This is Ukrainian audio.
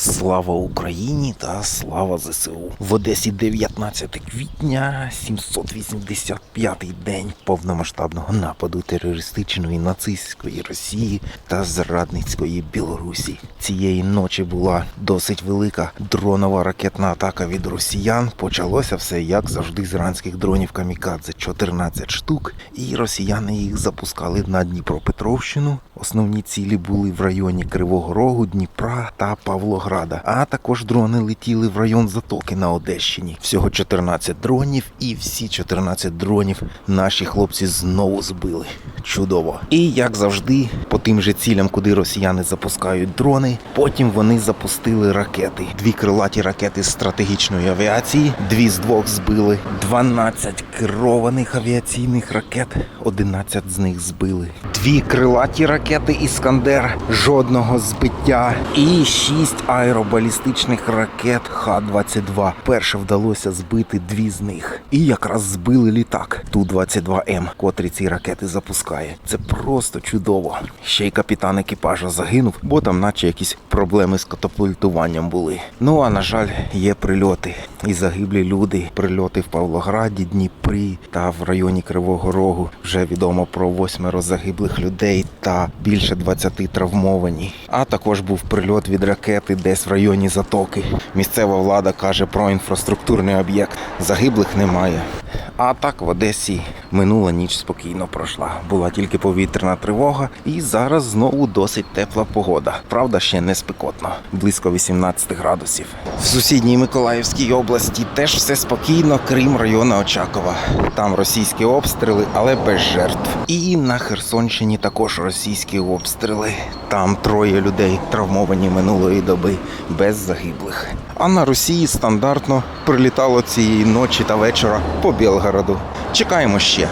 Слава Україні та слава ЗСУ. В Одесі 19 квітня, 785-й день повномасштабного нападу терористичної нацистської Росії та зрадницької Білорусі. Цієї ночі була досить велика дронова ракетна атака від росіян. Почалося все як завжди з іранських дронів Камікадзе 14 штук, і росіяни їх запускали на Дніпропетровщину. Основні цілі були в районі Кривого Рогу, Дніпра та Павлограда. А також дрони летіли в район Затоки на Одещині. Всього 14 дронів, і всі 14 дронів наші хлопці знову збили. Чудово. І як завжди, по тим же цілям, куди росіяни запускають дрони, потім вони запустили ракети. Дві крилаті ракети з стратегічної авіації, дві з двох збили, 12 керованих авіаційних ракет, 11 з них збили. Дві крилаті ракети Іскандер, жодного збиття. І шість аеробалістичних ракет Х-22. Перше вдалося збити дві з них. І якраз збили літак Ту-22М, котрий ці ракети запускає. Це просто чудово. Ще й капітан екіпажа загинув, бо там наче якісь проблеми з катапультуванням були. Ну а на жаль, є прильоти. І загиблі люди. Прильоти в Павлограді, Дніпрі та в районі Кривого Рогу. Вже відомо про восьмеро загиблих людей та більше 20 травмовані. А також був прильот від ракети десь в районі Затоки. Місцева влада каже про інфраструктурний об'єкт. Загиблих немає. А так в Одесі минула ніч спокійно пройшла. Була тільки повітряна тривога, і зараз знову досить тепла погода. Правда, ще не спекотно, близько 18 градусів. В сусідній Миколаївській області теж все спокійно, крім району Очакова. Там російські обстріли, але без жертв. І на Херсонщині також російські обстріли. Там троє людей травмовані минулої доби без загиблих. А на Росії стандартно прилітало цієї ночі та вечора по Білгороду. Чекаємо ще.